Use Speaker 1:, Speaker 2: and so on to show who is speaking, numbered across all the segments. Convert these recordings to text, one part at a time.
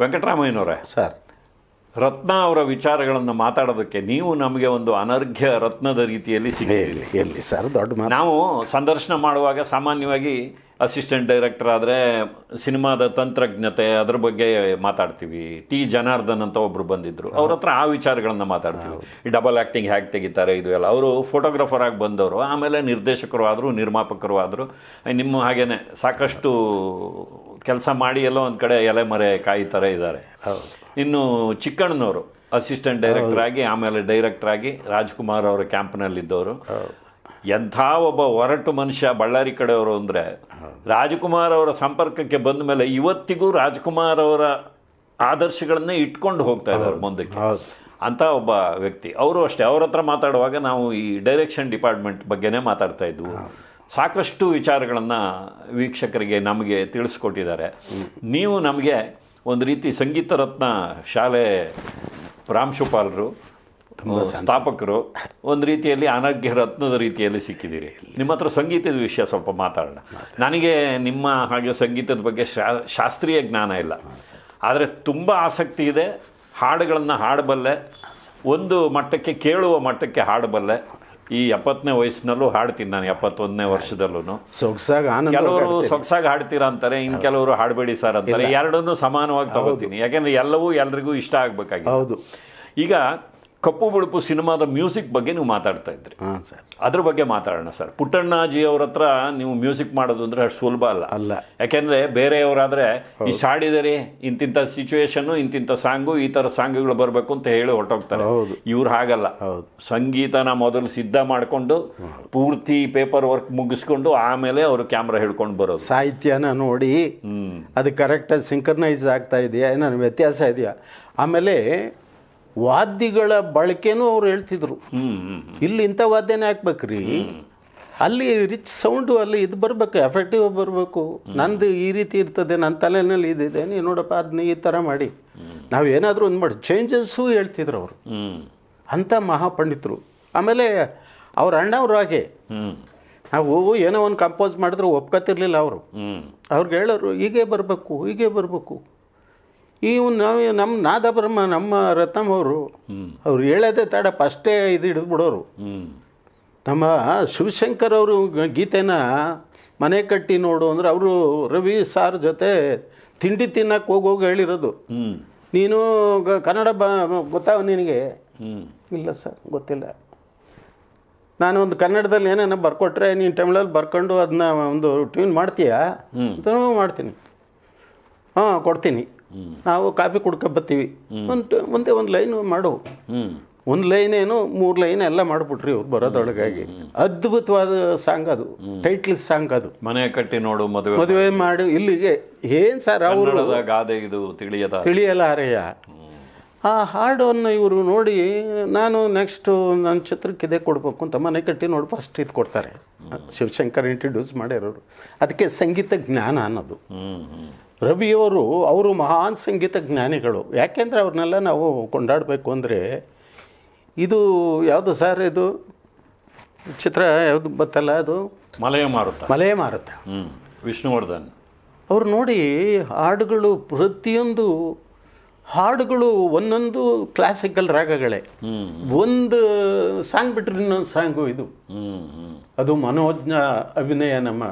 Speaker 1: ವೆಂಕಟರಾಮಯ್ಯನವರೇ
Speaker 2: sir.
Speaker 1: ರತ್ನ ಅವರ ವಿಚಾರಗಳನ್ನು ಮಾತಾಡೋದಕ್ಕೆ ನೀವು ನಮಗೆ ಒಂದು ಅನರ್ಘ್ಯ ರತ್ನದ ರೀತಿಯಲ್ಲಿ ಸಿಗಲಿ
Speaker 2: ಎಲ್ಲಿ ಸರ್ ದೊಡ್ಡ ಮಾತು.
Speaker 1: ನಾವು ಸಂದರ್ಶನ ಮಾಡುವಾಗ ಸಾಮಾನ್ಯವಾಗಿ ಅಸಿಸ್ಟೆಂಟ್ ಡೈರೆಕ್ಟರ್ ಆದರೆ ಸಿನಿಮಾದ ತಂತ್ರಜ್ಞತೆ ಅದ್ರ ಬಗ್ಗೆ ಮಾತಾಡ್ತೀವಿ. ಟಿ ಜನಾರ್ದನ್ ಅಂತ ಒಬ್ರು ಬಂದಿದ್ರು. ಅವ್ರ ಹತ್ರ ಆ ವಿಚಾರಗಳನ್ನ ಮಾತಾಡ್ತೀವಿ. ಈ ಡಬಲ್ ಆ್ಯಕ್ಟಿಂಗ್ ಹೇಗೆ ತೆಗಿತಾರೆ ಇದು ಎಲ್ಲ. ಅವರು ಫೋಟೋಗ್ರಾಫರ್ ಆಗಿ ಬಂದವರು. ಆಮೇಲೆ ನಿರ್ದೇಶಕರು ಆದರು ನಿರ್ಮಾಪಕರು ಆದರು. ನಿಮ್ಮ ಹಾಗೇನೆ ಸಾಕಷ್ಟು ಕೆಲಸ ಮಾಡಿ ಎಲ್ಲೋ ಒಂದು ಕಡೆ ಎಲೆ ಮರೆ ಇದ್ದಾರೆ. ಇನ್ನು ಚಿಕ್ಕಣ್ಣನವರು ಅಸಿಸ್ಟೆಂಟ್ ಡೈರೆಕ್ಟರ್ ಆಗಿ ಆಮೇಲೆ ಡೈರೆಕ್ಟರ್ ಆಗಿ ರಾಜ್ಕುಮಾರ್ ಅವರ ಕ್ಯಾಂಪ್ನಲ್ಲಿದ್ದವರು. ಎಂಥ ಒಬ್ಬ ಒರಟು ಮನುಷ್ಯ ಬಳ್ಳಾರಿ ಕಡೆಯವರು ಅಂದರೆ ರಾಜ್ಕುಮಾರ್ ಅವರ ಸಂಪರ್ಕಕ್ಕೆ ಬಂದ ಮೇಲೆ ಇವತ್ತಿಗೂ ರಾಜ್ಕುಮಾರ್ ಅವರ ಆದರ್ಶಗಳನ್ನೇ ಇಟ್ಕೊಂಡು ಹೋಗ್ತಾ ಇದ್ದಾರೆ ಮುಂದಕ್ಕೆ. ಅಂತ ಒಬ್ಬ ವ್ಯಕ್ತಿ. ಅವರು ಅಷ್ಟೇ ಅವ್ರ ಹತ್ರ ಮಾತಾಡುವಾಗ ನಾವು ಈ ಡೈರೆಕ್ಷನ್ ಡಿಪಾರ್ಟ್ಮೆಂಟ್ ಬಗ್ಗೆನೇ ಮಾತಾಡ್ತಾ ಇದ್ವು. ಸಾಕಷ್ಟು ವಿಚಾರಗಳನ್ನು ವೀಕ್ಷಕರಿಗೆ ನಮಗೆ ತಿಳಿಸ್ಕೊಟ್ಟಿದ್ದಾರೆ. ನೀವು ನಮಗೆ ಒಂದು ರೀತಿ ಸಂಗೀತ ರತ್ನ ಶಾಲೆ ಪ್ರಾಂಶುಪಾಲರು ಸ್ಥಾಪಕರು ಒಂದು ರೀತಿಯಲ್ಲಿ ಅನಗ್ಯ ರತ್ನದ ರೀತಿಯಲ್ಲಿ ಸಿಕ್ಕಿದ್ದೀರಿ. ನಿಮ್ಮ ಹತ್ರ ಸಂಗೀತದ ವಿಷಯ ಸ್ವಲ್ಪ ಮಾತಾಡೋಣ. ನನಗೆ ನಿಮ್ಮ ಹಾಗೆ ಸಂಗೀತದ ಬಗ್ಗೆ ಶಾ- ಶಾಸ್ತ್ರೀಯ ಜ್ಞಾನ ಇಲ್ಲ. ಆದರೆ ತುಂಬ ಆಸಕ್ತಿ ಇದೆ ಹಾಡುಗಳನ್ನು ಹಾಡಬಲ್ಲೆ ಒಂದು ಮಟ್ಟಕ್ಕೆ ಕೇಳುವ ಮಟ್ಟಕ್ಕೆ ಹಾಡಬಲ್ಲೆ. ಈ ಎಪ್ಪತ್ತನೇ ವಯಸ್ಸಿನಲ್ಲೂ ಹಾಡ್ತೀನಿ ನಾನು ಎಪ್ಪತ್ತೊಂದನೇ ವರ್ಷದಲ್ಲೂ
Speaker 2: ಸೊಗಸಾಗಿ ಆನಂದ
Speaker 1: ಕೆಲವರು ಸೊಗಸಾಗಿ ಹಾಡ್ತೀರಾ ಅಂತಾರೆ ಇನ್ನು ಕೆಲವರು ಹಾಡಬೇಡಿ ಸರ್ ಅಂತಾರೆ. ಎರಡನ್ನೂ ಸಮಾನವಾಗಿ ತಗೋತೀನಿ. ಯಾಕೆಂದರೆ ಎಲ್ಲವೂ ಎಲ್ರಿಗೂ ಇಷ್ಟ ಆಗಬೇಕಾಗಿ
Speaker 2: ಹೌದು.
Speaker 1: ಈಗ ಕಪ್ಪು ಬಿಳುಪು ಸಿನಿಮಾದ ಮ್ಯೂಸಿಕ್ ಬಗ್ಗೆ ನೀವು ಮಾತಾಡ್ತಾ ಇದ್ರಿ.
Speaker 2: ಹಾಂ ಸರ್.
Speaker 1: ಅದ್ರ ಬಗ್ಗೆ ಮಾತಾಡೋಣ ಸರ್. ಪುಟ್ಟಣ್ಣಾಜಿ ಅವ್ರ ಹತ್ರ ನೀವು ಮ್ಯೂಸಿಕ್ ಮಾಡೋದು ಅಂದ್ರೆ ಅಷ್ಟು ಸುಲಭ ಅಲ್ಲ.
Speaker 2: ಅಲ್ಲ.
Speaker 1: ಯಾಕೆಂದ್ರೆ ಬೇರೆಯವರಾದ್ರೆ ಇಷ್ಟು ಹಾಡಿದರೆ ಇಂತಿಂಥ ಸಿಚುವೇಶನ್ನು ಇಂತಿಂಥ ಸಾಂಗು ಈ ಥರ ಸಾಂಗ್ಗಳು ಬರಬೇಕು ಅಂತ ಹೇಳಿ ಹೊರಟೋಗ್ತಾರೆ.
Speaker 2: ಹೌದು.
Speaker 1: ಇವ್ರು ಹಾಗಲ್ಲ.
Speaker 2: ಹೌದು.
Speaker 1: ಸಂಗೀತನ ಮೊದಲು ಸಿದ್ಧ ಮಾಡಿಕೊಂಡು ಪೂರ್ತಿ ಪೇಪರ್ ವರ್ಕ್ ಮುಗಿಸ್ಕೊಂಡು ಆಮೇಲೆ ಅವರು ಕ್ಯಾಮ್ರಾ ಹಿಡ್ಕೊಂಡು ಬರೋದು.
Speaker 2: ಸಾಹಿತ್ಯನ ನೋಡಿ ಅದು ಕರೆಕ್ಟಾಗಿ ಸಿಂಕ್ರನೈಸ್ ಆಗ್ತಾ ಇದೆಯಾ? ಏನಾದ್ರು ವ್ಯತ್ಯಾಸ ಇದೆಯಾ? ಆಮೇಲೆ ವಾದ್ಯಗಳ ಬಳಕೆನೂ ಅವ್ರು ಹೇಳ್ತಿದ್ರು. ಇಲ್ಲಿ ಇಂಥ ವಾದ್ಯನೇ ಹಾಕ್ಬೇಕ್ರಿ. ಅಲ್ಲಿ ರಿಚ್ ಸೌಂಡು ಅಲ್ಲಿ ಇದು ಬರಬೇಕು ಎಫೆಕ್ಟಿವ್ ಬರಬೇಕು. ನಂದು ಈ ರೀತಿ ಇರ್ತದೆ ನನ್ನ ತಲೆನಲ್ಲಿ ಇದಿದೆ ನೀವು ನೋಡಪ್ಪ ಅದನ್ನ ಈ ಥರ ಮಾಡಿ. ನಾವು ಏನಾದರೂ ಒಂದು ಮಾಡಿ ಚೇಂಜಸ್ಸು ಹೇಳ್ತಿದ್ರು ಅವರು. ಅಂಥ ಮಹಾಪಂಡಿತರು. ಆಮೇಲೆ ಅವ್ರ ಅಣ್ಣವ್ರು ಹಾಗೆ. ನಾವು ಏನೋ ಒಂದು ಕಂಪೋಸ್ ಮಾಡಿದ್ರೆ ಒಪ್ಕೊತಿರ್ಲಿಲ್ಲ ಅವರು. ಅವ್ರಿಗೆ ಹೇಳೋರು ಹೀಗೆ ಬರಬೇಕು ಹೀಗೆ ಬರಬೇಕು. ಇವು ನಾವು ನಮ್ಮ ನಾದಬ್ರಹ್ಮ ನಮ್ಮ ರತ್ನಮ್ಮ ಅವರು ಅವ್ರು ಹೇಳೋದೇ ತಡ ಫಸ್ಟೇ ಇದು ಹಿಡಿದು ಬಿಡೋರು
Speaker 1: ಹ್ಮ್.
Speaker 2: ನಮ್ಮ ಶಿವಶಂಕರ್ ಅವರು ಗೀತೆನ ಮನೆ ಕಟ್ಟಿ ನೋಡು ಅಂದ್ರೆ ಅವರು ರವಿ ಸಾರ್ ಜೊತೆ ತಿಂಡಿ ತಿನ್ನಕ್ಕೆ ಹೋಗೋಗಿ ಹೇಳಿರೋದು. ನೀನು ಗ- ಕನ್ನಡ ಬ ಗೊತ್ತಾವ ನಿನಗೆ? ಇಲ್ಲ ಸರ್ ಗೊತ್ತಿಲ್ಲ. ನಾನು ಒಂದು ಕನ್ನಡದಲ್ಲಿ ಏನೇನೋ ಬರ್ಕೊಟ್ರೆ ನೀನು ತಮಿಳಲ್ಲಿ ಬರ್ಕೊಂಡು ಅದನ್ನ ಒಂದು ಟ್ಯೂನ್ ಮಾಡ್ತೀಯಾ. ಅಂತ ಮಾಡ್ತೀನಿ. ಹಾಂ ಕೊಡ್ತೀನಿ. ನಾವು ಕಾಫಿ ಕುಡ್ಕೊಬತ್ತೀವಿ ಒಂದು ಒಂದೇ ಒಂದು ಲೈನ್ ಮಾಡು. ಒಂದು ಲೈನ್ ಏನು ಮೂರು ಲೈನ್ ಎಲ್ಲ ಮಾಡಿಬಿಟ್ರಿ ಅವ್ರು ಬರೋದೊಳಗಾಗಿ ಅದ್ಭುತವಾದ ಸಾಂಗ್ ಅದು. ಟೈಟ್ಲ್ ಸಾಂಗ್ ಅದು.
Speaker 1: ಮನೆ ಕಟ್ಟಿ ನೋಡು ಮದುವೆ
Speaker 2: ಮದುವೆ ಮಾಡಿ. ಇಲ್ಲಿಗೆ. ಏನು ಸರ್ ಅವರು
Speaker 1: ಗಾದೆ ಇದು ತಿಳಿಯದ.
Speaker 2: ತಿಳಿಯಲಾರೆಯ ಆ ಹಾಡನ್ನು ಇವರು ನೋಡಿ ನಾನು ನೆಕ್ಸ್ಟು ನನ್ನ ಚಿತ್ರಕ್ಕೆ ಇದೇ ಕೊಡಬೇಕು ಅಂತ ಮನೆ ಕಟ್ಟಿ ನೋಡಿ ಫಸ್ಟ್ ಇದು ಕೊಡ್ತಾರೆ. ಶಿವಶಂಕರ್ ಇಂಟ್ರಡ್ಯೂಸ್ ಮಾಡಿರೋರು ಅದಕ್ಕೆ ಸಂಗೀತ ಜ್ಞಾನ ಅನ್ನೋದು. ರವಿಯವರು ಅವರು ಮಹಾನ್ ಸಂಗೀತ ಜ್ಞಾನಿಗಳು. ಯಾಕೆಂದರೆ ಅವ್ರನ್ನೆಲ್ಲ ನಾವು ಕೊಂಡಾಡಬೇಕು ಅಂದರೆ ಇದು ಯಾವುದು ಸರ್ ಇದು? ಚಿತ್ರ ಯಾವುದು ಬತ್ತಲ್ಲ ಅದು?
Speaker 1: ಮಲೆಯ ಮಾರುತ.
Speaker 2: ಮಲೆಯ ಮಾರುತ.
Speaker 1: ವಿಷ್ಣುವರ್ಧನ್.
Speaker 2: ಅವ್ರು ನೋಡಿ ಹಾಡುಗಳು ಪ್ರತಿಯೊಂದು ಹಾಡುಗಳು ಒಂದೊಂದು ಕ್ಲಾಸಿಕಲ್ ರಾಗಗಳೇ. ಒಂದು ಸಾಂಗ್ ಬಿಟ್ಟರೆ ಇನ್ನೊಂದು ಸಾಂಗು ಇದು. ಅದು ಮನೋಜ್ಞ ಅಭಿನಯ ನಮ್ಮ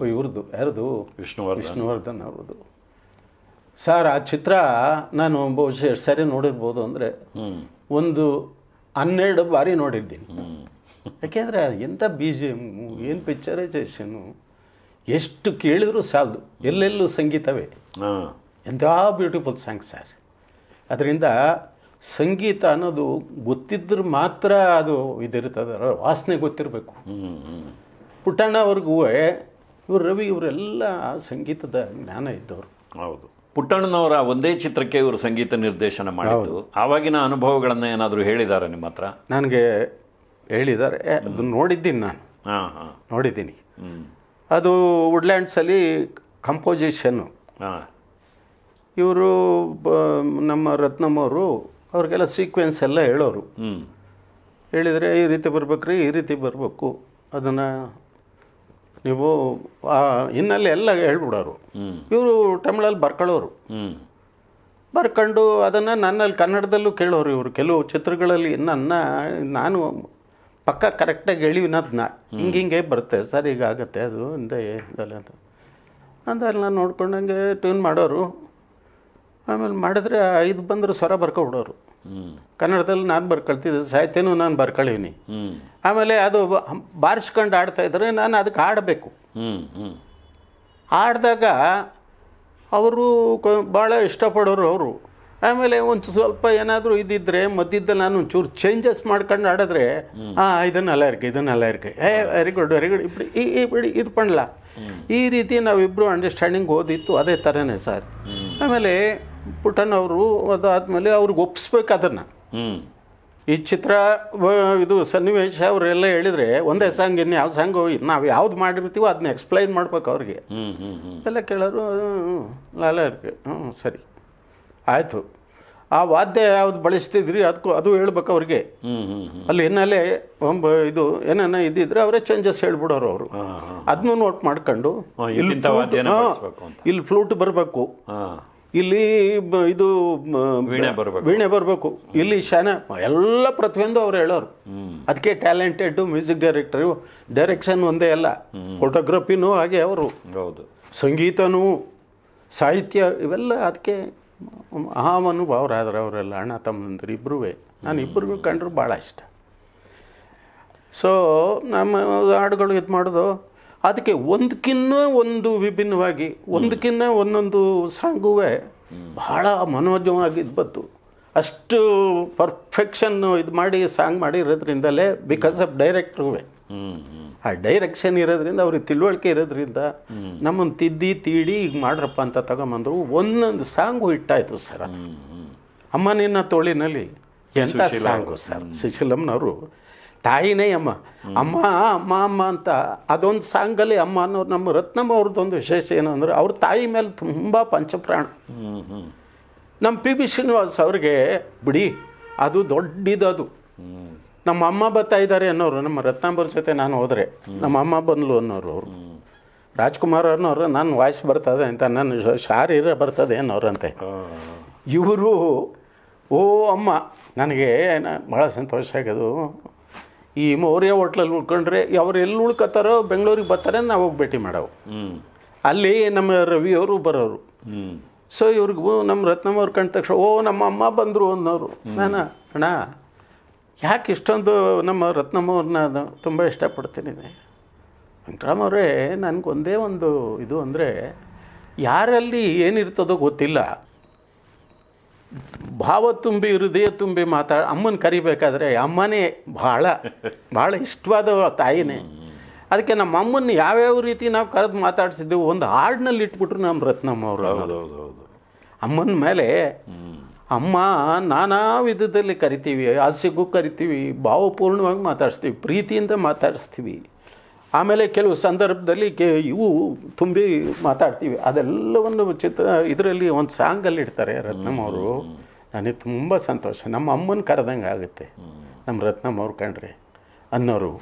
Speaker 2: ಇವ್ರದ್ದು ಯಾರದು
Speaker 1: ವಿಷ್ಣುವರ್ಧನ್.
Speaker 2: ವಿಷ್ಣುವರ್ಧನ್ ಅವ್ರದ್ದು. ಸರ್ ಆ ಚಿತ್ರ ನಾನು ಬಹುಶಃ ಎಷ್ಟು ಸರಿ ನೋಡಿರ್ಬೋದು ಅಂದರೆ ಒಂದು ಹನ್ನೆರಡು ಬಾರಿ ನೋಡಿದ್ದೀನಿ. ಯಾಕೆಂದರೆ ಎಂಥ ಬಿ ಜಿ ಎಮ್ಮು ಏನು ಪಿಕ್ಚರೈಸೇಷನ್ನು ಎಷ್ಟು ಕೇಳಿದರೂ ಸಾಲದು. ಎಲ್ಲೆಲ್ಲೂ ಸಂಗೀತವೇ.
Speaker 1: ಹಾ.
Speaker 2: ಎಂಥ ಬ್ಯೂಟಿಫುಲ್ ಸಾಂಗ್ ಸರ್. ಅದರಿಂದ ಸಂಗೀತ ಅನ್ನೋದು ಗೊತ್ತಿದ್ರೆ ಮಾತ್ರ ಅದು ಇದಿರ್ತದ ವಾಸನೆ ಗೊತ್ತಿರಬೇಕು. ಪುಟ್ಟಣ್ಣವ್ರಿಗೂ ಇವರು ರವಿ ಇವರೆಲ್ಲ ಸಂಗೀತದ ಜ್ಞಾನ ಇದ್ದವರು.
Speaker 1: ಹೌದು. ಪುಟ್ಟಣ್ಣನವರ ಒಂದೇ ಚಿತ್ರಕ್ಕೆ ಇವರು ಸಂಗೀತ ನಿರ್ದೇಶನ ಮಾಡಿದ್ದು. ಆವಾಗಿನ ಅನುಭವಗಳನ್ನು ಏನಾದರೂ ಹೇಳಿದ್ದಾರೆ ನಿಮ್ಮ ಹತ್ರ?
Speaker 2: ನನಗೆ ಹೇಳಿದ್ದಾರೆ ಅದು ನೋಡಿದ್ದೀನಿ ನಾನು.
Speaker 1: ಹಾಂ ಹಾಂ.
Speaker 2: ನೋಡಿದ್ದೀನಿ. ಅದು ವುಡ್ಲ್ಯಾಂಡ್ಸಲ್ಲಿ ಕಂಪೋಸಿಷನ್ನು.
Speaker 1: ಹಾಂ.
Speaker 2: ಇವರು ನಮ್ಮ ರತ್ನಮ್ಮವರು ಅವ್ರಿಗೆಲ್ಲ ಸೀಕ್ವೆನ್ಸ್ ಎಲ್ಲ ಹೇಳೋರು. ಹೇಳಿದರೆ ಈ ರೀತಿ ಬರ್ಬೇಕ್ರಿ ಈ ರೀತಿ ಬರಬೇಕು. ಅದನ್ನು ನೀವು ಆ ಹಿನ್ನೆಲೆ ಎಲ್ಲ ಹೇಳ್ಬಿಡೋರು. ಇವರು ತಮಿಳಲ್ಲಿ ಬರ್ಕೊಳ್ಳೋರು ಬರ್ಕೊಂಡು ಅದನ್ನು ನನ್ನಲ್ಲಿ ಕನ್ನಡದಲ್ಲೂ ಕೇಳೋರು ಇವರು. ಕೆಲವು ಚಿತ್ರಗಳಲ್ಲಿ ನನ್ನ ನಾನು ಪಕ್ಕ ಕರೆಕ್ಟಾಗಿ ಹೇಳಿನದ್ನ ಹಿಂಗೆ ಹಿಂಗೆ ಬರುತ್ತೆ. ಸರ್ ಈಗ ಆಗುತ್ತೆ ಅದು. ಹಿಂದೆ ಇದಲ್ಲ ಅಂತ. ಅದೆಲ್ಲ ನೋಡ್ಕೊಂಡಂಗೆ ಟ್ಯೂನ್ ಮಾಡೋರು. ಆಮೇಲೆ ಮಾಡಿದ್ರೆ ಐದು ಬಂದರೆ ಸ್ವರ ಬರ್ಕೊಬಿಡೋರು. ಕನ್ನಡದಲ್ಲಿ ನಾನು ಬರ್ಕೊಳ್ತಿದ್ದೆ ಸಾಹಿತ್ಯನೂ ನಾನು ಬರ್ಕೊಳ್ಳೀನಿ ಆಮೇಲೆ ಅದು ಬಾರಿಸ್ಕೊಂಡು ಆಡ್ತಾ ಇದ್ರೆ ನಾನು ಅದಕ್ಕೆ ಆಡಬೇಕು ಆಡಿದಾಗ ಅವರು ಭಾಳ ಇಷ್ಟಪಡೋರು ಅವರು. ಆಮೇಲೆ ಒಂದು ಸ್ವಲ್ಪ ಏನಾದರೂ ಇದ್ದಿದ್ರೆ ಮದ್ದಿದ್ದ ನಾನು ಒಂಚೂರು ಚೇಂಜಸ್ ಮಾಡ್ಕೊಂಡು ಆಡಿದ್ರೆ ಹಾಂ ಇದನ್ನ ಅಲ್ಲ ಇರ್ಕೆ ಇದನ್ನು ಅಲ್ಲ ಇರ್ಕೆ. ಏ ವೆರಿ ಗುಡ್ ವೆರಿ ಗುಡ್ ಇಬ್ಡಿ ಈ ಇಪ್ಪಡಿ ಬಿಡಿ ಇದು ಪಣ್ಲ ಈ ರೀತಿ ನಾವಿಬ್ಬರು ಅಂಡರ್ಸ್ಟ್ಯಾಂಡಿಂಗ್ ಓದಿತ್ತು ಅದೇ ಥರನೇ ಸರ್. ಆಮೇಲೆ ಪುಟ್ಟನವರು ಅದಾದಮೇಲೆ ಅವ್ರಿಗೆ ಒಪ್ಪಿಸ್ಬೇಕು ಅದನ್ನು. ಈ ಚಿತ್ರ ಇದು ಸನ್ನಿವೇಶ ಅವರೆಲ್ಲ ಹೇಳಿದರೆ ಒಂದೇ ಸಾಂಗ್ ಇನ್ನು ಯಾವ ಸಾಂಗು ನಾವು ಯಾವ್ದು ಮಾಡಿರ್ತೀವೋ ಅದನ್ನ ಎಕ್ಸ್ಪ್ಲೈನ್ ಮಾಡ್ಬೇಕು ಅವ್ರಿಗೆ. ಎಲ್ಲ ಕೇಳೋರು ಹ್ಮ್, ಲಾಲ ಇರ್ಕೆ ಹ್ಞೂ ಸರಿ. ಆಯಿತು. ಆ ವಾದ್ಯ ಯಾವ್ದು ಬಳಸ್ತಿದ್ರಿ ಅದಕ್ಕೂ ಅದು ಹೇಳ್ಬೇಕು ಅವ್ರಿಗೆ. ಅಲ್ಲಿ ಹಿನ್ನೆಲೆ ಒಂಬ ಇದು ಏನೇನೋ ಇದ್ದಿದ್ರೆ ಅವರೇ ಚೇಂಜಸ್ ಹೇಳ್ಬಿಡೋರು ಅವರು. ಅದನ್ನು ನೋಟ್ ಮಾಡ್ಕೊಂಡು ಇಲ್ಲಿ ಫ್ಲೂಟ್ ಬರಬೇಕು. ಇಲ್ಲಿ ಇದು
Speaker 1: ವೀಣೆ ಬರಬೇಕು.
Speaker 2: ವೀಣೆ ಬರಬೇಕು. ಇಲ್ಲಿ ಶಾನ ಎಲ್ಲ ಪ್ರತಿಯೊಂದು ಅವ್ರು ಹೇಳೋರು. ಅದಕ್ಕೆ ಟ್ಯಾಲೆಂಟೆಡ್ ಮ್ಯೂಸಿಕ್ ಡೈರೆಕ್ಟರ್ ಡೈರೆಕ್ಷನ್ ಒಂದೇ ಅಲ್ಲ ಫೋಟೋಗ್ರಫಿನೂ ಹಾಗೆ ಅವರು.
Speaker 1: ಹೌದು.
Speaker 2: ಸಂಗೀತನೂ ಸಾಹಿತ್ಯ ಇವೆಲ್ಲ ಅದಕ್ಕೆ ಆದ್ರೆ ಅವರೆಲ್ಲ ಅಣ್ಣ ತಮ್ಮಂದಿರು ಇಬ್ಬರೂ ನಾನು ಇಬ್ಬರಿಗೂ ಕಂಡ್ರು ಭಾಳ ಇಷ್ಟ. ಸೊ ನಮ್ಮ ಹಾಡುಗಳು ಇದು ಮಾಡೋದು ಅದಕ್ಕೆ ಒಂದಕ್ಕಿನ್ನ ಒಂದು ವಿಭಿನ್ನವಾಗಿ ಒಂದಕ್ಕಿನ್ನ ಒಂದೊಂದು ಸಾಂಗೂ ಬಹಳ ಮನೋಜವಾಗಿದ್ದು ಬಂತು. ಅಷ್ಟು ಪರ್ಫೆಕ್ಷನ್ ಇದು ಮಾಡಿ ಸಾಂಗ್ ಮಾಡಿರೋದ್ರಿಂದಲೇ ಬಿಕಾಸ್ ಆಫ್
Speaker 1: ಡೈರೆಕ್ಟ್ರುವೆ
Speaker 2: ಆ ಡೈರೆಕ್ಷನ್ ಇರೋದ್ರಿಂದ ಅವ್ರಿಗೆ ತಿಳುವಳಿಕೆ ಇರೋದ್ರಿಂದ ನಮ್ಮನ್ನು ತಿದ್ದಿ ತೀಡಿ ಈಗ ಮಾಡ್ರಪ್ಪ ಅಂತ ತಗೊಂಬಂದ್ರು. ಒಂದೊಂದು ಸಾಂಗು ಇಟ್ಟಾಯಿತು ಸರ್ ಅದು.
Speaker 1: ಹ್ಮ್ ಹ್ಮ್
Speaker 2: ಅಮ್ಮ ನಿನ್ನ ತೋಳಿನಲ್ಲಿ ಎಂಥ ಸಾಂಗು ಸರ್? ಸುಶೀಲಮ್ಮನವರು ತಾಯಿನೇ ಅಮ್ಮ. ಅಮ್ಮ ಅಮ್ಮ ಅಮ್ಮ ಅಂತ ಅದೊಂದು ಸಾಂಗಲ್ಲಿ ಅಮ್ಮ ಅನ್ನೋರು ನಮ್ಮ ರತ್ನಮ್ಮ ಅವ್ರದ್ದೊಂದು ವಿಶೇಷ ಏನು ಅಂದರೆ ಅವ್ರ ತಾಯಿ ಮೇಲೆ ತುಂಬ ಪಂಚಪ್ರಾಣ. ನಮ್ಮ ಪಿ ಬಿ ಶ್ರೀನಿವಾಸ್ ಅವ್ರಿಗೆ ಬಿಡಿ ಅದು ದೊಡ್ಡದದು. ಅದು ನಮ್ಮ ಅಮ್ಮ ಬರ್ತಾ ಇದ್ದಾರೆ ಅನ್ನೋರು ನಮ್ಮ ರತ್ನಾಂಬರ ಜೊತೆ ನಾನು ಹೋದರೆ ನಮ್ಮ ಅಮ್ಮ ಬಂದ್ಲು ಅನ್ನೋರು ಅವರು. ರಾಜ್ಕುಮಾರ್ ಅನ್ನೋರು ನನ್ನ ವಾಯ್ಸ್ ಬರ್ತದೆ ಅಂತ ನನ್ನ ಶಾರೀರ ಬರ್ತದೆ ಅನ್ನೋರಂತೆ.
Speaker 1: ಅಂತೆ
Speaker 2: ಇವರು ಓ ಅಮ್ಮ ನನಗೆ ಭಾಳ ಸಂತೋಷ ಆಗೋದು ಈ ಮೌರ್ಯ ಹೋಟ್ಲಲ್ಲಿ ಉಳ್ಕೊಂಡ್ರೆ ಅವ್ರು ಎಲ್ಲಿ ಉಳ್ಕೊತಾರೋ ಬೆಂಗಳೂರಿಗೆ ಬರ್ತಾರೆ ನಾವು ಹೋಗಿ ಭೇಟಿ ಮಾಡವು. ಅಲ್ಲಿ ನಮ್ಮ ರವಿಯವರು ಬರೋರು.
Speaker 1: ಹ್ಮ್.
Speaker 2: ಸೊ ಇವ್ರಿಗೂ ನಮ್ಮ ರತ್ನಮ್ಮ ಅವ್ರು ಕಂಡ ತಕ್ಷಣ ಓ ನಮ್ಮ ಅಮ್ಮ ಬಂದರು ಅನ್ನೋರು. ನಾನು ಅಣ್ಣ ಯಾಕೆ ಇಷ್ಟೊಂದು ನಮ್ಮ ರತ್ನಮ್ಮವ್ರನ್ನ ತುಂಬ ಇಷ್ಟಪಡ್ತೀನಿ ವೆಂಕಟರಾಮ್ ಅವರೇ ನನಗೊಂದೇ ಒಂದು ಇದು ಅಂದರೆ ಯಾರಲ್ಲಿ ಏನಿರ್ತದೋ ಗೊತ್ತಿಲ್ಲ. ಭಾವ ತುಂಬಿ ಹೃದಯ ತುಂಬಿ ಮಾತಾ ಅಮ್ಮನ ಕರಿಬೇಕಾದ್ರೆ ಅಮ್ಮನೇ ಭಾಳ ಭಾಳ ಇಷ್ಟವಾದ ತಾಯಿನೇ. ಅದಕ್ಕೆ ನಮ್ಮ ಅಮ್ಮನ ಯಾವ್ಯಾವ ರೀತಿ ನಾವು ಕರೆದು ಮಾತಾಡ್ಸಿದ್ದೆವು ಒಂದು ಹಾಡಿನಲ್ಲಿ ಇಟ್ಬಿಟ್ರು ನಮ್ಮ ರತ್ನಮ್ಮ ಅವರು. ಅಮ್ಮನ ಮೇಲೆ ಅಮ್ಮ ನಾನಾ ವಿಧದಲ್ಲಿ ಕರಿತೀವಿ ಹಾಸ್ಯಕ್ಕೂ ಕರಿತೀವಿ ಭಾವಪೂರ್ಣವಾಗಿ ಮಾತಾಡಿಸ್ತೀವಿ ಪ್ರೀತಿಯಿಂದ ಮಾತಾಡಿಸ್ತೀವಿ. ಆಮೇಲೆ ಕೆಲವು ಸಂದರ್ಭದಲ್ಲಿ ಕೆ ಇವು ತುಂಬಿ ಮಾತಾಡ್ತೀವಿ. ಅದೆಲ್ಲವನ್ನು ಚಿತ್ರ ಇದರಲ್ಲಿ ಒಂದು ಸಾಂಗಲ್ಲಿ ಇಡ್ತಾರೆ ರತ್ನಮ್ ಅವರು. ನನಗೆ ತುಂಬ ಸಂತೋಷ. ನಮ್ಮ ಅಮ್ಮನ ಕರೆದಂಗೆ ಆಗುತ್ತೆ. ನಮ್ಮ ರತ್ನಮ್ ಅವ್ರು ಕಣ್ರಿ ಅನ್ನೋರು.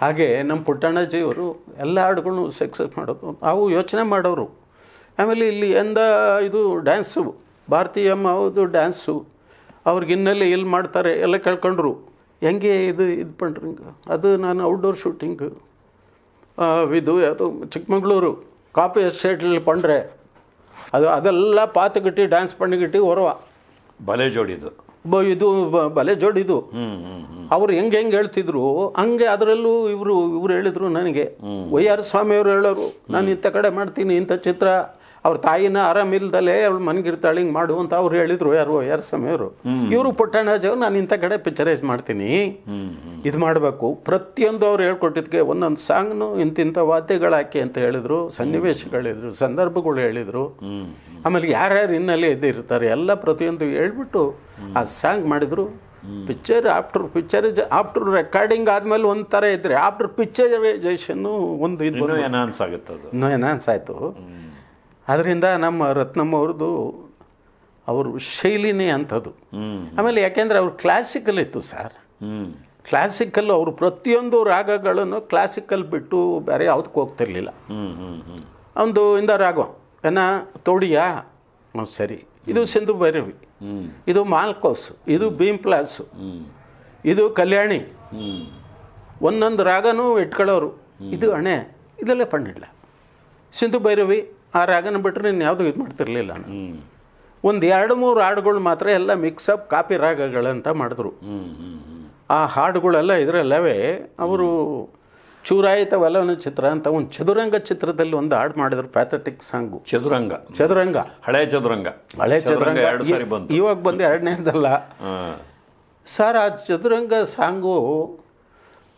Speaker 2: ಹಾಗೆ ನಮ್ಮ ಪುಟ್ಟಣ್ಣಜಿಯವರು ಎಲ್ಲ ಹಾಡುಗಳನ್ನು ಸಕ್ಸಸ್ ಮಾಡೋದು ನಾವು ಯೋಚನೆ ಮಾಡೋರು. ಆಮೇಲೆ ಇಲ್ಲಿ ಎಂದ ಇದು ಡ್ಯಾನ್ಸು ಭಾರತೀಯಮ್ಮ ಅವ್ರದ್ದು ಡ್ಯಾನ್ಸು ಅವ್ರಿಗೆ ಇನ್ನೆಲ್ಲ ಎಲ್ಲಿ ಮಾಡ್ತಾರೆ ಎಲ್ಲ ಕೇಳ್ಕೊಂಡ್ರು. ಹೆಂಗೆ ಇದು ಇದು ಪಂಡ್ರಿಂಗ್? ಅದು ನಾನು ಔಟ್ಡೋರ್ ಶೂಟಿಂಗ್ ಇದು ಯಾವುದು? ಚಿಕ್ಕಮಗಳೂರು. ಕಾಫಿ ಎಸ್ಟೇಟಲ್ಲಿ ಪಂಡ್ರೆ ಅದು ಅದೆಲ್ಲ ಪಾತುಗಿಟ್ಟಿ ಡ್ಯಾನ್ಸ್ ಪಂಡಿಗಿಟ್ಟಿ ಹೊರವ
Speaker 1: ಬಲೆ ಜೋಡಿದು
Speaker 2: ಬ ಇದು ಬಲೆ ಜೋಡಿದು ಅವ್ರು ಹೆಂಗೆ ಹೆಂಗೆ ಹೇಳ್ತಿದ್ರು ಹಂಗೆ ಅದರಲ್ಲೂ ಇವರು ಇವರು ಹೇಳಿದರು ನನಗೆ. ವೈ ಆರ್ ಸ್ವಾಮಿ ಅವರು ಹೇಳೋರು ನಾನು ಇಂಥ ಕಡೆ ಮಾಡ್ತೀನಿ ಇಂಥ ಚಿತ್ರ. ಅವ್ರ ತಾಯಿನ ಆರಾಮಿಲ್ದಲೇ ಅವಳು ಮನ್ಗಿರ್ತಾಳೆ ಹಿಂಗೆ ಮಾಡು ಅಂತ ಅವ್ರು ಹೇಳಿದ್ರು ಯಾರು ಯಾರು ಸಮಯವರು ಇವರು ಪುಟ್ಟಣ್ಣಜವ್ ನಾನು ಇಂಥ ಕಡೆ ಪಿಕ್ಚರೈಸ್ ಮಾಡ್ತೀನಿ. ಇದು ಮಾಡಬೇಕು. ಪ್ರತಿಯೊಂದು ಅವ್ರು ಹೇಳ್ಕೊಟ್ಟಿದ್ಕೆ ಒಂದೊಂದು ಸಾಂಗ್ನು ಇಂತಿಂಥ ವಾದ್ಯಗಳು ಹಾಕಿ ಅಂತ ಹೇಳಿದ್ರು ಸನ್ನಿವೇಶಗಳಿದ್ರು ಸಂದರ್ಭಗಳು ಹೇಳಿದರು. ಆಮೇಲೆ ಯಾರ್ಯಾರು ಇನ್ನಲ್ಲಿ ಇದ್ದಿರ್ತಾರೆ ಎಲ್ಲ ಪ್ರತಿಯೊಂದು ಹೇಳ್ಬಿಟ್ಟು ಆ ಸಾಂಗ್ ಮಾಡಿದ್ರು. Picture after picture after recording ಆದಮೇಲೆ ಒಂದ್ ತರ ಇದ್ರೆ ಆಫ್ಟರ್ ಪಿಕ್ಚರೈಸೇಷನ್ನು ಒಂದು ಇದು
Speaker 1: ಎನ್ಹಾನ್ಸ್ ಆಗುತ್ತೆ ಅದು
Speaker 2: ಎನ್ಹಾನ್ಸ್ ಆಯಿತು. ಅದರಿಂದ ನಮ್ಮ ರತ್ನಮ್ಮ ಅವ್ರದ್ದು ಅವರು ಶೈಲಿನೇ ಅಂಥದ್ದು. ಆಮೇಲೆ ಯಾಕೆಂದರೆ ಅವ್ರು ಕ್ಲಾಸಿಕಲ್ ಇತ್ತು ಸರ್. ಕ್ಲಾಸಿಕಲ್ ಅವರು ಪ್ರತಿಯೊಂದು ರಾಗಗಳನ್ನು ಕ್ಲಾಸಿಕಲ್ ಬಿಟ್ಟು ಬೇರೆ ಯಾವುದಕ್ಕೆ ಹೋಗ್ತಿರ್ಲಿಲ್ಲ. ಒಂದು ಇಂದ ರಾಗ ಏನ ತೋಡಿಯಾ? ಹ್ಞೂ ಸರಿ. ಇದು ಸಿಂಧು ಭೈರವಿ. ಇದು ಮಾಲ್ಕೋಸ್ ಇದು ಭೀಮ್ ಪ್ಲಾಸ್. ಇದು ಕಲ್ಯಾಣಿ. ಒಂದೊಂದು ರಾಗನೂ ಇಟ್ಕೊಳ್ಳೋರು. ಇದು ಹಣೆ. ಇದೆಲ್ಲ ಪಂಡಿಡ್ಲ ಸಿಂಧು ಭೈರವಿ ಆ ರಾಗನ ಬಿಟ್ಟರೆ ನೀನು ಯಾವುದೂ ಇದು ಮಾಡ್ತಿರ್ಲಿಲ್ಲ ನಾನು. ಒಂದು ಎರಡು ಮೂರು ಹಾಡುಗಳು ಮಾತ್ರ ಎಲ್ಲ ಮಿಕ್ಸಪ್ ಕಾಪಿ ರಾಗಗಳಂತ ಮಾಡಿದ್ರು. ಆ ಹಾಡುಗಳೆಲ್ಲ ಇದರಲ್ಲವೇ ಅವರು ಚೂರಾಯಿತ ವಲವನ ಚಿತ್ರ ಅಂತ ಒಂದು ಚದುರಂಗ ಚಿತ್ರದಲ್ಲಿ ಒಂದು ಹಾಡು ಮಾಡಿದ್ರು ಪ್ಯಾಥೆಟಿಕ್ ಸಾಂಗು
Speaker 1: ಚದುರಂಗ.
Speaker 2: ಚದುರಂಗ.
Speaker 1: ಹಳೆ ಚದುರಂಗ.
Speaker 2: ಹಳೆ ಚದುರಂಗ ಇವಾಗ ಬಂದು ಎರಡನೇದಲ್ಲ. ಸರ್ ಆ ಚದುರಂಗ ಸಾಂಗು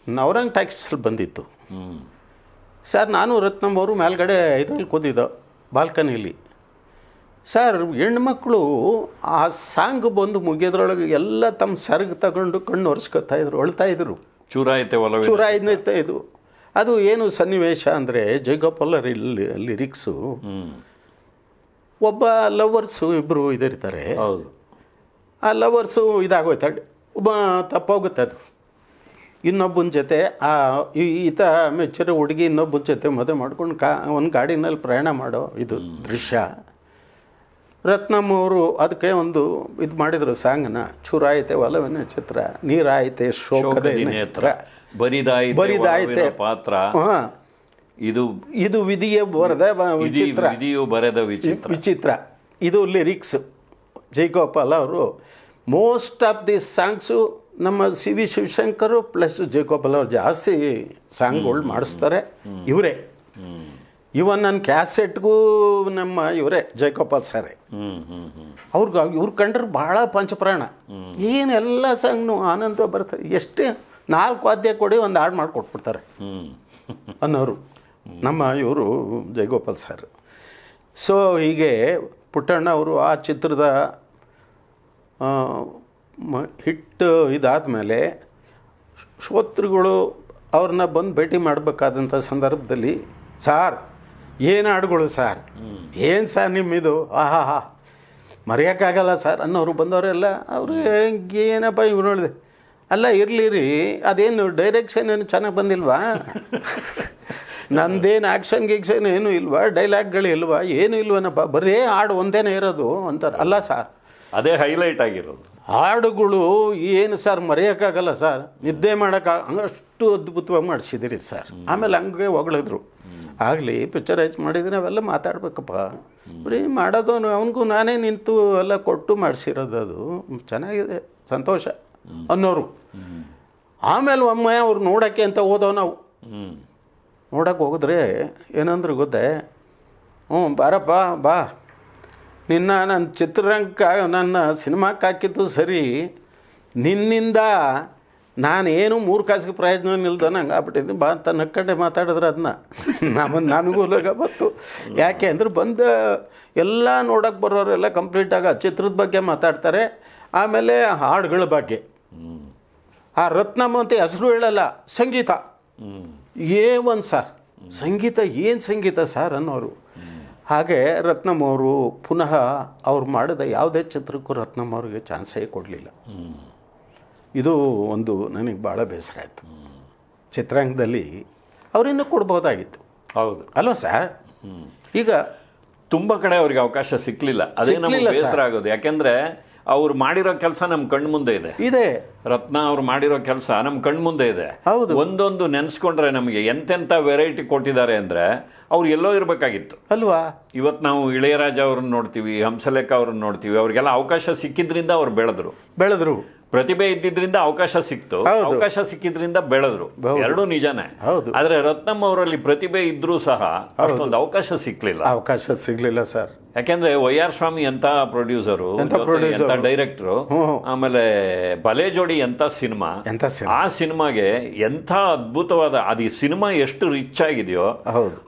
Speaker 2: ನವರಂಗ್ ಟ್ಯಾಕ್ಸಲ್ಲಿ ಬಂದಿತ್ತು. ಸರ್ ನಾನು ರತ್ನಂಬವರು ಮೇಲ್ಗಡೆ ಇದರಲ್ಲಿ ಕೂತಿದ್ದೋ ಬಾಲ್ಕನಿಲಿ. ಸರ್ ಹೆಣ್ಮಕ್ಳು ಆ ಸಾಂಗ್ ಬಂದು ಮುಗಿಯೋದ್ರೊಳಗೆ ಎಲ್ಲ ತಮ್ಮ ಸರ್ಗ್ ತಗೊಂಡು ಕಣ್ಣು ಒರೆಸ್ಕೊತಾ ಇದ್ರು ಅಳ್ತಾ ಇದ್ರು.
Speaker 1: ಚೂರಾಯಿತೆ ಒಲವೇ
Speaker 2: ಚೂರ ಐದನೇ ಇದು ಅದು ಏನು ಸನ್ನಿವೇಶ ಅಂದರೆ ಜೈಗೋಪಾಲರ್ ಇಲ್ಲಿ ಲಿರಿಕ್ಸು ಒಬ್ಬ ಲವರ್ಸು ಇಬ್ಬರು ಇದಿರ್ತಾರೆ.
Speaker 1: ಹೌದು.
Speaker 2: ಆ ಲವರ್ಸು ಇದಾಗೋಯ್ತು ಒಬ್ಬ ತಪ್ಪೋಗುತ್ತೆ ಅದು. ಇನ್ನೊಬ್ಬನ ಜೊತೆ ಆ ಈ- ಈತ ಮೆಚ್ಚರ ಹುಡುಗಿ ಇನ್ನೊಬ್ಬನ ಜೊತೆ ಮದುವೆ ಮಾಡ್ಕೊಂಡು ಕಾ ಒಂದು ಗಾಡಿನಲ್ಲಿ ಪ್ರಯಾಣ ಮಾಡೋ ಇದು ದೃಶ್ಯ. ರತ್ನಮ್ ಅವರು ಅದಕ್ಕೆ ಒಂದು ಇದು ಮಾಡಿದರು ಸಾಂಗನ ಚೂರಾಯಿತೆ ಒಲವಿನ ಚಿತ್ರ ನೀರಾಯಿತೆ ಶೋಕದ ನೇತ್ರ.
Speaker 1: ಬರಿದಾಯಿತೆ
Speaker 2: ಬರಿದಾಯಿತೆ.
Speaker 1: ಪಾತ್ರ.
Speaker 2: ಹಾಂ.
Speaker 1: ಇದು
Speaker 2: ಇದು ವಿಧಿಯ ಬರೆದ ವಿಚಿತ್ರ.
Speaker 1: ವಿಧಿಯು ಬರೆದ ವಿಚಿತ್ರ.
Speaker 2: ವಿಚಿತ್ರ. ಇದು ಲಿರಿಕ್ಸ್. ಜೈಗೋಪಾಲ್ ಅವರು ಮೋಸ್ಟ್ ಆಫ್ ದಿಸ್ ಸಾಂಗ್ಸು ನಮ್ಮ ಸಿ ವಿ ಶಿವಶಂಕರು ಪ್ಲಸ್ ಜೇಕೋಬಲ್ ಅವ್ರು ಜಾಸ್ತಿ ಸಾಂಗ್ಗಳು ಮಾಡಿಸ್ತಾರೆ. ಇವರೇ. ಇವನ್ ನನ್ನ ಕ್ಯಾಸೆಟ್ಗೂ ನಮ್ಮ ಇವರೇ ಜಯಕೋಪಾಲ್ ಸಾರೇ ಅವ್ರಿಗೆ ಇವ್ರು ಕಂಡ್ರೆ ಭಾಳ ಪಂಚಪ್ರಾಣ. ಏನೆಲ್ಲ ಸಾಂಗ್ನು ಆನಂದ ಬರ್ತದೆ ಎಷ್ಟೇ ನಾಲ್ಕು ವಾದ್ಯ ಕೊಡಿ ಒಂದು ಹಾಡು ಮಾಡಿಕೊಟ್ಬಿಡ್ತಾರೆ ಅನ್ನೋರು. ನಮ್ಮ ಇವರು ಜಯಗೋಪಾಲ್ ಸರ್ ಸೊ ಹೀಗೆ ಪುಟ್ಟಣ್ಣ ಅವರು ಆ ಚಿತ್ರದ ಮ- ಹಿಟ್ಟು ಇದಾದಮೇಲೆ ಶ್ರೋತೃಗಳು ಅವ್ರನ್ನ ಬಂದು ಭೇಟಿ ಮಾಡಬೇಕಾದಂಥ ಸಂದರ್ಭದಲ್ಲಿ, ಸಾರ್, ಏನು ಹಾಡುಗಳು ಸಾರ್? ಏನು ಸರ್ ನಿಮ್ಮಿದು? ಆಹಾ ಹಾ ಮರೆಯೋಕ್ಕಾಗಲ್ಲ ಸರ್ ಅನ್ನೋರು ಬಂದವರೆಲ್ಲ ಅವರು ಏನಪ್ಪ ಇವ್ರು ನೋಡಿದೆ? ಅಲ್ಲ, ಇರಲಿ ರೀ, ಅದೇನು ಡೈರೆಕ್ಷನ್ ಏನು ಚೆನ್ನಾಗಿ ಬಂದಿಲ್ವಾ? ನಂದೇನು ಆ್ಯಕ್ಷನ್, ಗೀಕ್ಷನ್ ಏನು ಇಲ್ವಾ? ಡೈಲಾಗ್ಗಳು ಇಲ್ವಾ? ಏನು ಇಲ್ವನಪ್ಪ? ಬರೀ ಹಾಡು ಒಂದೇನೇ ಇರೋದು ಅಂತಾರೆ. ಅಲ್ಲ ಸರ್.
Speaker 1: ಅದೇ ಹೈಲೈಟ್ ಆಗಿರೋದು.
Speaker 2: ಹಾಡುಗಳು ಏನು ಸರ್ ಮರೆಯೋಕ್ಕಾಗಲ್ಲ ಸರ್? ನಿದ್ದೆ ಮಾಡೋಕ್ಕಾಗ ಅಷ್ಟು ಅದ್ಭುತವಾಗಿ ಮಾಡಿಸಿದಿರಿ ಸರ್. ಆಮೇಲೆ ಹಂಗೆ ಹೊಗಳಿದ್ರು. ಆಗಲಿ ಪಿಕ್ಚರೈಸ್ ಮಾಡಿದ್ರೆ ಅವೆಲ್ಲ ಮಾತಾಡ್ಬೇಕಪ್ಪ. ಬರೀ ಮಾಡೋದು ಅವನಿಗೂ ನಾನೇ ನಿಂತು ಎಲ್ಲ ಕೊಟ್ಟು ಮಾಡಿಸಿರೋದು ಅದು. ಚೆನ್ನಾಗಿದೆ ಸಂತೋಷ ಅನ್ನೋರು. ಆಮೇಲೆ ಒಮ್ಮೆ ಅವ್ರು ನೋಡೋಕ್ಕೆ ಅಂತ ಹೋದವು ನಾವು. ನೋಡೋಕೆ ಹೋಗಿದ್ರೆ ಏನಂದ್ರೆ ಗೊತ್ತೇ? ಹ್ಞೂ ಬಾರಪ್ಪ ಬಾ. ನಿನ್ನ ನನ್ನ ಚಿತ್ರರಂಗ ನನ್ನ ಸಿನಿಮಾಕ್ಕೆ ಹಾಕಿದ್ದು ಸರಿ. ನಿನ್ನಿಂದ ನಾನೇನು ಮೂರು ಕಾಸಿಗೆ ಪ್ರಯೋಜನ ನಿಲ್ದ ನಂಗೆ ಆಗ್ಬಿಟ್ಟಿದ್ದೆ ಬಾ ಅಂತ ನಕ್ಕಂಡೆ ಮಾತಾಡಿದ್ರೆ ಅದನ್ನ ನಮ್ಮ ನನಗೂ ಲಗ ಬಂತು. ಯಾಕೆ ಅಂದ್ರೆ ಬಂದ ಎಲ್ಲ ನೋಡೋಕೆ ಬರೋರೆಲ್ಲ ಕಂಪ್ಲೀಟಾಗಿ ಆ ಚಿತ್ರದ ಬಗ್ಗೆ ಮಾತಾಡ್ತಾರೆ. ಆಮೇಲೆ ಹಾಡುಗಳ ಬಗ್ಗೆ. ಆ ರತ್ನಮ್ಮ ಅಂತ ಹೆಸರು ಹೇಳಲ್ಲ ಸಂಗೀತ. ಏ ಒಂದು ಸರ್. ಸಂಗೀತ ಏನು ಸಂಗೀತ ಸರ್ ಅನ್ನೋರು. ಹಾಗೆ ರತ್ನಮ್ ಅವರು ಪುನಃ ಅವ್ರು ಮಾಡಿದ ಯಾವುದೇ ಚಿತ್ರಕ್ಕೂ ರತ್ನಮ್ ಅವ್ರಿಗೆ ಚಾನ್ಸೇ ಕೊಡಲಿಲ್ಲ. ಇದು ಒಂದು ನನಗೆ ಭಾಳ ಬೇಸರ ಆಯಿತು. ಚಿತ್ರಾಂಗದಲ್ಲಿ ಅವರಿನ್ನೂ ಕೊಡ್ಬೋದಾಗಿತ್ತು.
Speaker 1: ಹೌದು.
Speaker 2: ಅಲ್ವಾ ಸರ್? ಈಗ
Speaker 1: ತುಂಬ ಕಡೆ ಅವ್ರಿಗೆ ಅವಕಾಶ ಸಿಕ್ಕಲಿಲ್ಲ ಅದೇ ನಮಗೆ ಬೇಸರ ಆಗೋದು. ಯಾಕೆಂದ್ರೆ ಅವ್ರು ಮಾಡಿರೋ ಕೆಲಸ ನಮ್ಮ ಕಣ್ಣು ಮುಂದೆ ಇದೆ.
Speaker 2: ಇದೆ.
Speaker 1: ರತ್ನ ಅವ್ರು ಮಾಡಿರೋ ಕೆಲಸ ನಮ್ಮ ಕಣ್ಣು ಮುಂದೆ ಇದೆ.
Speaker 2: ಹೌದು.
Speaker 1: ಒಂದೊಂದು ನೆನೆಸ್ಕೊಂಡ್ರೆ ನಮಗೆ ಎಂತೆಂಥ ವೆರೈಟಿ ಕೊಟ್ಟಿದ್ದಾರೆ ಅಂದ್ರೆ ಅವ್ರು ಎಲ್ಲೋ ಇರಬೇಕಾಗಿತ್ತು.
Speaker 2: ಅಲ್ವಾ?
Speaker 1: ಇವತ್ತು ನಾವು ಇಳೆಯರಾಜ ಅವ್ರನ್ನ ನೋಡ್ತೀವಿ ಹಂಸಲೇಖ ಅವ್ರನ್ನ ನೋಡ್ತೀವಿ ಅವ್ರಿಗೆಲ್ಲ ಅವಕಾಶ ಸಿಕ್ಕಿದ್ರಿಂದ ಅವ್ರು ಬೆಳೆದ್ರು.
Speaker 2: ಬೆಳೆದ್ರು.
Speaker 1: ಪ್ರತಿಭೆ ಇದ್ದಿದ್ರಿಂದ ಅವಕಾಶ ಸಿಕ್ತು. ಅವಕಾಶ ಸಿಕ್ಕಿದ್ರಿಂದ ಬೆಳೆದ್ರು. ಎರಡೂ ನಿಜಾನೇ. ಆದ್ರೆ ರತ್ನಮ್ಮ ಅವರಲ್ಲಿ ಪ್ರತಿಭೆ ಇದ್ರೂ ಸಹ ಅಷ್ಟೊಂದು ಅವಕಾಶ ಸಿಕ್ಲಿಲ್ಲ.
Speaker 2: ಅವಕಾಶ ಸಿಗ್ಲಿಲ್ಲ ಸರ್.
Speaker 1: ಯಾಕೆಂದ್ರೆ ವೈ ಆರ್ ಸ್ವಾಮಿ ಎಂತ ಪ್ರೊಡ್ಯೂಸರು. ಎಂತ ಡೈರೆಕ್ಟ್ರು ಆಮೇಲೆ ಬಲೆ ಜೋಡಿ ಎಂತ ಸಿನಿಮಾ? ಆ ಸಿನಿಮಾಗೆ ಎಂಥ ಅದ್ಭುತವಾದ ಅದು ಸಿನಿಮಾ ಎಷ್ಟು ರಿಚ್ ಆಗಿದೆಯೋ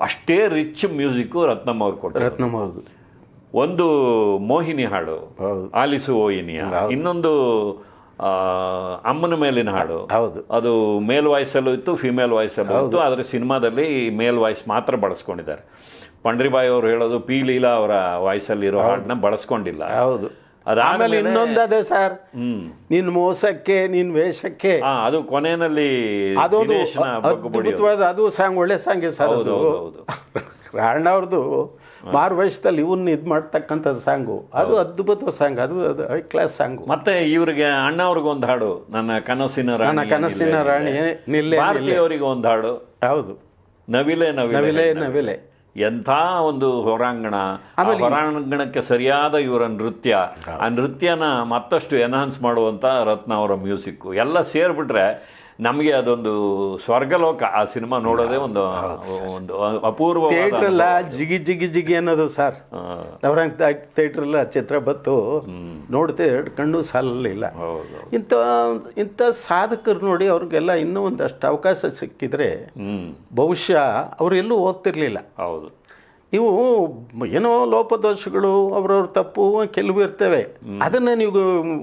Speaker 1: ಅಷ್ಟೇ ರಿಚ್ ಮ್ಯೂಸಿಕ್ ರತ್ನಮ್ಮ ಅವ್ರು ಕೊಟ್ಟರು ಒಂದು ಮೋಹಿನಿ ಹಾಡು ಆಲಿಸು ಓಹಿನಿಯ ಇನ್ನೊಂದು ಅಮ್ಮನ ಮೇಲಿನ ಹಾಡು.
Speaker 2: ಹೌದು.
Speaker 1: ಅದು ಮೇಲ್ ವಾಯ್ಸಲ್ಲೂ ಇತ್ತು ಫಿಮೇಲ್ ವಾಯ್ಸಲ್ಲೂ ಇತ್ತು ಆದರೆ ಸಿನಿಮಾದಲ್ಲಿ ಮೇಲ್ ವಾಯ್ಸ್ ಮಾತ್ರ ಬಳಸ್ಕೊಂಡಿದ್ದಾರೆ. ಪಂಡ್ರಿಬಾಯಿ ಅವರು ಹೇಳೋದು ಪಿ ಲೀಲಾ ಅವರ ವಾಯ್ಸಲ್ಲಿರೋ ಹಾಡನ್ನ ಬಳಸ್ಕೊಂಡಿಲ್ಲ.
Speaker 2: ಹೌದು.
Speaker 1: ಅದಾದ್ಮೇಲೆ-
Speaker 2: ಇನ್ನೊಂದದೆ ಸರ್. ನಿನ್ ಮೋಸಕ್ಕೆ ನಿನ್ ವೇಷಕ್ಕೆ.
Speaker 1: ಅದು ಕೊನೆಯಲ್ಲಿ
Speaker 2: ಅದೊಂದು ಅದು ಸಾಂಗ್ ಒಳ್ಳೆ ಸಾಂಗ್ ಸರ್
Speaker 1: ಹೌದು ಹೌದು. ಹೌದು
Speaker 2: ರಾಣ ಅವ್ರದ್ದು ಮಾರ್ವೇಷದಲ್ಲಿ ಇವನ್ನ ಇದು ಮಾಡ್ತಕ್ಕಂಥದ್ದು ಸಾಂಗು. ಅದು ಅದ್ಭುತ ಸಾಂಗ್ ಅದು ಅದು ಹೈ ಕ್ಲಾಸ್ ಸಾಂಗು.
Speaker 1: ಮತ್ತೆ ಇವರಿಗೆ ಅಣ್ಣ ಅವ್ರಿಗೊಂದು ಹಾಡು ನನ್ನ ಕನಸಿನ ರಾಣಿ
Speaker 2: ನನ್ನ ಕನಸಿನ ರಾಣಿ ನಿಲ್ಲೆ.
Speaker 1: ಅವರಿಗೆ ಒಂದು ಹಾಡು.
Speaker 2: ಹೌದು.
Speaker 1: ನವಿಲೆ ನವಿಲೆ
Speaker 2: ನವಿಲೆ
Speaker 1: ಎಂಥ ಒಂದು ಹೊರಾಂಗಣ. ಹೊರಾಂಗಣಕ್ಕೆ ಸರಿಯಾದ ಇವರ ನೃತ್ಯ. ಆ ನೃತ್ಯನ ಮತ್ತಷ್ಟು ಎನ್ಹಾನ್ಸ್ ಮಾಡುವಂಥ ರತ್ನ ಅವರ ಮ್ಯೂಸಿಕ್ ಎಲ್ಲ ಸೇರಿಬಿಟ್ರೆ ನಮಗೆ ಅದೊಂದು ಸ್ವರ್ಗಲೋಕ ಆ ಸಿನಿಮಾ ನೋಡೋದೇ ಒಂದು ಒಂದು ಅಪೂರ್ವ
Speaker 2: ಥಿಯೇಟ್ರಲ್ಲ ಜಿಗಿ ಜಿಗಿ ಜಿಗಿ ಅನ್ನೋದು ಸರ್. ನವರಂಗ್ ಥಿಯೇಟ್ರಲ್ಲ ಚಿತ್ರ ಬತ್ತು ನೋಡ್ತೇ ಎರಡು ಕಣ್ಣು ಸಾಲಲಿಲ್ಲ.
Speaker 1: ಹೌದು
Speaker 2: ಇಂಥ ಇಂಥ ಸಾಧಕರು ನೋಡಿ ಅವ್ರಿಗೆಲ್ಲ ಇನ್ನೂ ಒಂದಷ್ಟು ಅವಕಾಶ ಸಿಕ್ಕಿದ್ರೆ ಬಹುಶಃ ಅವರೆಲ್ಲೂ ಓದ್ತಿರ್ಲಿಲ್ಲ ಹೋಗ್ತಿರ್ಲಿಲ್ಲ.
Speaker 1: ಹೌದು.
Speaker 2: ನೀವು ಏನೋ ಲೋಪದೋಷಗಳು ಅವ್ರವ್ರ ತಪ್ಪು ಕೆಲವು ಇರ್ತವೆ. ಅದನ್ನ ನೀವು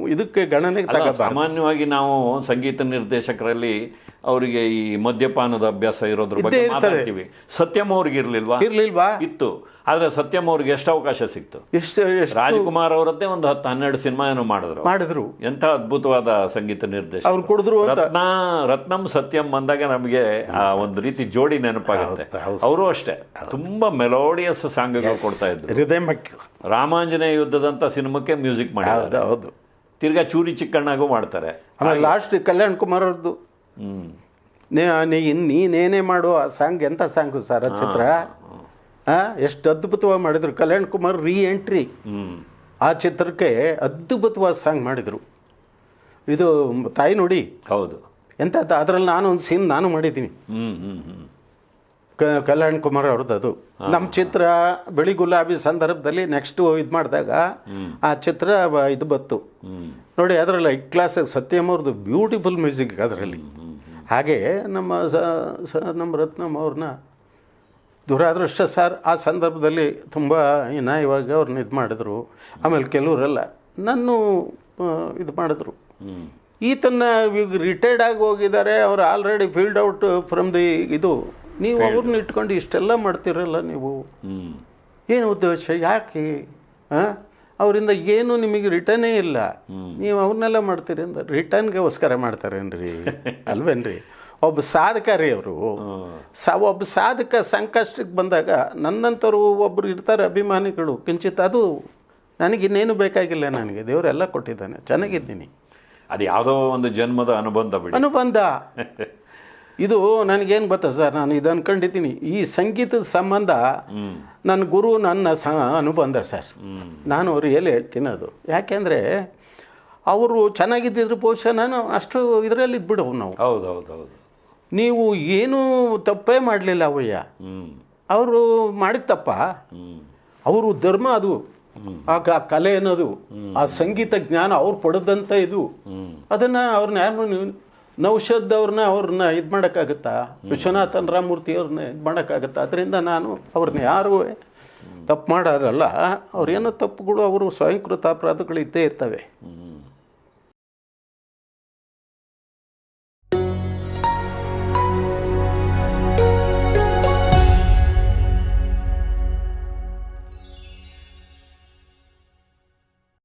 Speaker 2: ಇದಕ್ಕೆ ಗಣನೆಗೆ
Speaker 1: ಸಾಮಾನ್ಯವಾಗಿ ನಾವು ಸಂಗೀತ ನಿರ್ದೇಶಕರಲ್ಲಿ ಅವರಿಗೆ ಈ ಮದ್ಯಪಾನದ ಅಭ್ಯಾಸ ಇರೋದ್ರ ಬಗ್ಗೆ ಮಾತಾಡ್ತೀವಿ. ಸತ್ಯಂ ಅವ್ರಿಗೆ ಇರ್ಲಿಲ್ವಾ?
Speaker 2: ಇರ್ಲಿಲ್ವಾ?
Speaker 1: ಇತ್ತು. ಆದ್ರೆ ಸತ್ಯಂ ಅವ್ರಿಗೆ ಎಷ್ಟು ಅವಕಾಶ ಸಿಕ್ತು?
Speaker 2: ಎಷ್ಟು
Speaker 1: ರಾಜ್ಕುಮಾರ್ ಅವರದ್ದೇ ಒಂದು ಹತ್ತು ಹನ್ನೆರಡು ಸಿನಿಮಾ ಏನೋ ಮಾಡಿದ್ರು.
Speaker 2: ಮಾಡಿದ್ರು.
Speaker 1: ಎಂಥ ಅದ್ಭುತವಾದ ಸಂಗೀತ ನಿರ್ದೇಶ
Speaker 2: ಅವ್ರು ಕುಡಿದ್ರು
Speaker 1: ರತ್ನ ರತ್ನಂ ಸತ್ಯಂ ಬಂದಾಗ ನಮಗೆ ಆ ಒಂದು ರೀತಿ ಜೋಡಿ ನೆನಪಾಗುತ್ತೆ. ಅವರು ಅಷ್ಟೇ. ತುಂಬಾ ಮೆಲೋಡಿಯಸ್ ಸಾಂಗ್ಗಳು ಕೊಡ್ತಾ ಇದ್ರು.
Speaker 2: ಹೃದಯ
Speaker 1: ರಾಮಾಂಜನೇಯ ಯುದ್ಧದಂತ ಸಿನಿಮಾಕ್ಕೆ ಮ್ಯೂಸಿಕ್ ಮಾಡಿದ್ದಾರೆ. ತಿರ್ಗಾ ಚೂರಿ ಚಿಕ್ಕಣ್ಣಗೂ ಮಾಡ್ತಾರೆ.
Speaker 2: ಲಾಸ್ಟ್ ಕಲ್ಯಾಣ್ ಕುಮಾರ್ ಅವ್ರದ್ದು. ನೀನೇನೇ ಮಾಡು ಆ ಸಾಂಗ್ ಎಂಥ ಸಾಂಗು ಸರ್ ಆ ಚಿತ್ರ? ಎಷ್ಟು ಅದ್ಭುತವಾಗಿ ಮಾಡಿದ್ರು. ಕಲ್ಯಾಣ್ ಕುಮಾರ್ ರೀ ಎಂಟ್ರಿ ಆ ಚಿತ್ರಕ್ಕೆ ಅದ್ಭುತವಾದ ಸಾಂಗ್ ಮಾಡಿದರು. ಇದು ತಾಯಿ ನೋಡಿ.
Speaker 1: ಹೌದು.
Speaker 2: ಎಂಥದ್ದು ಅದರಲ್ಲಿ ನಾನು ಒಂದು ಸೀನ್ ನಾನು ಮಾಡಿದ್ದೀನಿ. ಕ ಕಲ್ಯಾಣ್ ಕುಮಾರ್ ಅವ್ರದ್ದು ಅದು. ನಮ್ಮ ಚಿತ್ರ ಬಿಳಿ ಗುಲಾಬಿ ಸಂದರ್ಭದಲ್ಲಿ ನೆಕ್ಸ್ಟು ಇದು ಮಾಡಿದಾಗ ಆ ಚಿತ್ರ ಬ- ಇದು ಬತ್ತು ನೋಡಿ ಅದರಲ್ಲಿ ಐ ಕ್ಲಾಸ್ ಸತ್ಯಮ್ ಅವ್ರದ್ದು ಬ್ಯೂಟಿಫುಲ್ ಮ್ಯೂಸಿಕ್ ಅದರಲ್ಲಿ. ಹಾಗೆ ನಮ್ಮ ಸ ಸ- ನಮ್ಮ ರತ್ನಮ್ ಅವ್ರನ್ನ ದುರಾದೃಷ್ಟ ಸರ್ ಆ ಸಂದರ್ಭದಲ್ಲಿ ತುಂಬ ಹೀನಾಯವಾಗಿ ಅವ್ರನ್ನ ಇದು ಮಾಡಿದ್ರು. ಆಮೇಲೆ ಕೆಲವರೆಲ್ಲ ನನ್ನ ಇದು ಮಾಡಿದ್ರು.
Speaker 1: ಈತನ
Speaker 2: ಈತನ್ನ ಈಗ ರಿಟೈರ್ಡ್ ಆಗಿ ಹೋಗಿದ್ದಾರೆ ಅವ್ರು already field out from the ಇದು. ನೀವು ಅವ್ರನ್ನ ಇಟ್ಕೊಂಡು ಇಷ್ಟೆಲ್ಲ ಮಾಡ್ತಿರಲ್ಲ ನೀವು. ಏನು ಉದ್ದೇಶ ಯಾಕೆ? ಹಾಂ ಅವರಿಂದ ಏನು ನಿಮಗೆ ರಿಟರ್ನೇ ಇಲ್ಲ. ನೀವು ಅವ್ರನ್ನೆಲ್ಲ ಮಾಡ್ತೀರಿ ಅಂತ ರಿಟರ್ನ್ಗೋಸ್ಕರ ಮಾಡ್ತಾರೇನ್ರಿ? ಅಲ್ವೇನ್ರಿ? ಒಬ್ಬ ಸಾಧಕ ರೀ ಅವರು ಸ ಒಬ್ಬ ಸಾಧಕ ಸಂಕಷ್ಟಕ್ಕೆ ಬಂದಾಗ ನನ್ನಂಥವ್ರು ಒಬ್ಬರು ಇರ್ತಾರೆ ಅಭಿಮಾನಿಗಳು ಕಿಂಚಿತ್ ಅದು ನನಗಿನ್ನೇನು ಬೇಕಾಗಿಲ್ಲ ನನಗೆ ದೇವರೆಲ್ಲ ಕೊಟ್ಟಿದ್ದಾನೆ ಚೆನ್ನಾಗಿದ್ದೀನಿ.
Speaker 1: ಅದು ಯಾವುದೋ ಒಂದು ಜನ್ಮದ ಅನುಬಂಧ ಬಿಡಿ.
Speaker 2: ಅನುಬಂಧ. ಇದು ನನಗೇನು ಗೊತ್ತಾ ಸರ್ ನಾನು ಇದು ಅನ್ಕೊಂಡಿದ್ದೀನಿ. ಈ ಸಂಗೀತದ ಸಂಬಂಧ ನನ್ನ ಗುರು ನನ್ನ ಸ ಅನುಬಂಧ ಸರ್. ನಾನು ರಿಯಲ್ ಎಲ್ಲಿ ಹೇಳ್ತೀನಿ ಅದು. ಯಾಕೆಂದರೆ ಅವರು ಚೆನ್ನಾಗಿದ್ದಿದ್ರು ಬಹುಶಃ ನಾನು ಅಷ್ಟು ಇದರಲ್ಲಿ ಇದ್ಬಿಡವು ನಾವು.
Speaker 1: ಹೌದು ಹೌದು ಹೌದು
Speaker 2: ನೀವು ಏನೂ ತಪ್ಪೇ ಮಾಡಲಿಲ್ಲ ಅವಯ್ಯ ಅವರು ಮಾಡಿದ ತಪ್ಪ. ಅವರು ಧರ್ಮ ಅದು. ಆ ಕಲೆ ಅನ್ನೋದು. ಆ ಸಂಗೀತ ಜ್ಞಾನ ಅವ್ರು ಪಡೆದಂಥ ಇದು. ಅದನ್ನು ಅವ್ರನ್ನ ಯಾರು ನೌಷದ್ ಅವ್ರನ್ನ ಅವ್ರನ್ನ ಇದು ಮಾಡೋಕ್ಕಾಗತ್ತಾ? ವಿಶ್ವನಾಥನ್ ರಾಮಮೂರ್ತಿ ಅವ್ರನ್ನ ಇದು ಮಾಡೋಕ್ಕಾಗತ್ತಾ? ಅದರಿಂದ ನಾನು ಅವ್ರನ್ನ ಯಾರೂ ತಪ್ಪು ಮಾಡೋರಲ್ಲ ಅವ್ರೇನೋ ತಪ್ಪುಗಳು ಅವರು ಸ್ವಯಂಕೃತ ಅಪರಾಧಗಳು ಇದ್ದೇ ಇರ್ತವೆ.